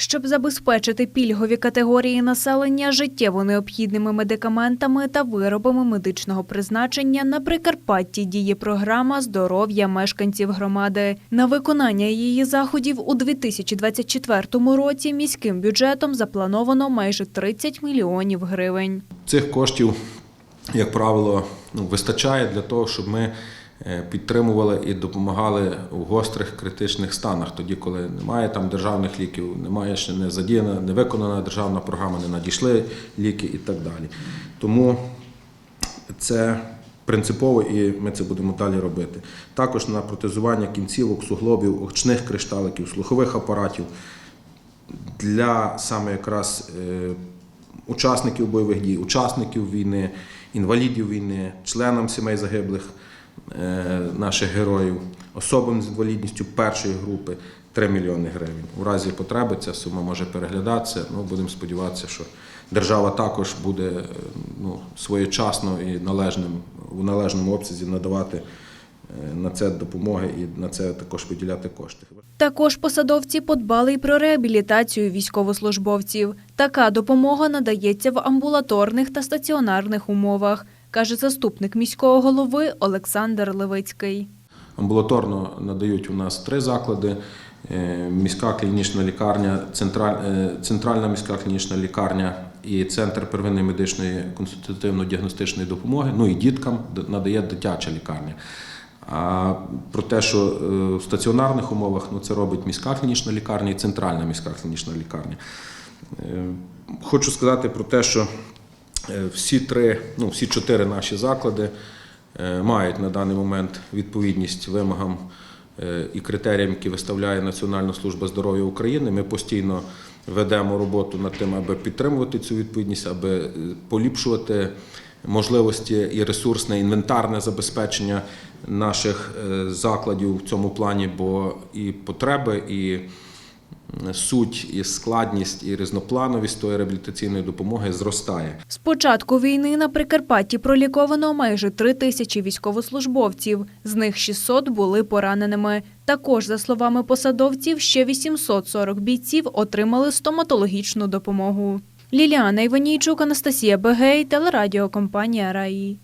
Щоб забезпечити пільгові категорії населення життєво необхідними медикаментами та виробами медичного призначення, на Прикарпатті діє програма здоров'я мешканців громади. На виконання її заходів у 2024 році міським бюджетом заплановано майже 30 мільйонів гривень. Цих коштів, як правило, ну, вистачає для того, щоб ми підтримували і допомагали у гострих критичних станах, тоді, коли немає там державних ліків, немає ще не задіяна, не виконана державна програма, не надійшли ліки і так далі. Тому це принципово і ми це будемо далі робити. Також на протезування кінцівок, суглобів, очних кришталиків, слухових апаратів для саме якраз е, учасників бойових дій, учасників війни, інвалідів війни, членам сімей загиблих е, наших героїв, особам з інвалідністю першої групи 3 мільйони гривень. У разі потреби ця сума може переглядатися. Ну, будемо сподіватися, що держава також буде е, ну, своєчасно і належним, у належному обсязі надавати е, на це допомоги і на це також виділяти кошти. Також посадовці подбали й про реабілітацію військовослужбовців. Така допомога надається в амбулаторних та стаціонарних умовах, каже заступник міського голови Олександр Левицький. Амбулаторно надають у нас три заклади: Е, міська клінічна лікарня, е, центральна міська клінічна лікарня і центр первинної медичної консультативно-діагностичної допомоги. Ну і діткам надає дитяча лікарня. А про те, що е, в стаціонарних умовах ну, це робить міська клінічна лікарня і центральна міська клінічна лікарня. Хочу сказати про те, що всі три, ну всі чотири наші заклади е, мають на даний момент відповідність вимогам е, і критеріям, які виставляє Національна служба здоров'я України. Ми постійно ведемо роботу над тим, аби підтримувати цю відповідність, аби е, поліпшувати можливості і ресурсне інвентарне забезпечення наших е, закладів в цьому плані, бо і потреби, і суть, і складність, і різноплановість тої реабілітаційної допомоги зростає. З початку війни на Прикарпатті проліковано майже три тисячі військовослужбовців. З них 600 були пораненими. Також, за словами посадовців, ще 840 бійців отримали стоматологічну допомогу. Ліліана Іванійчук, Анастасія Бегей, телерадіокомпанія Раї.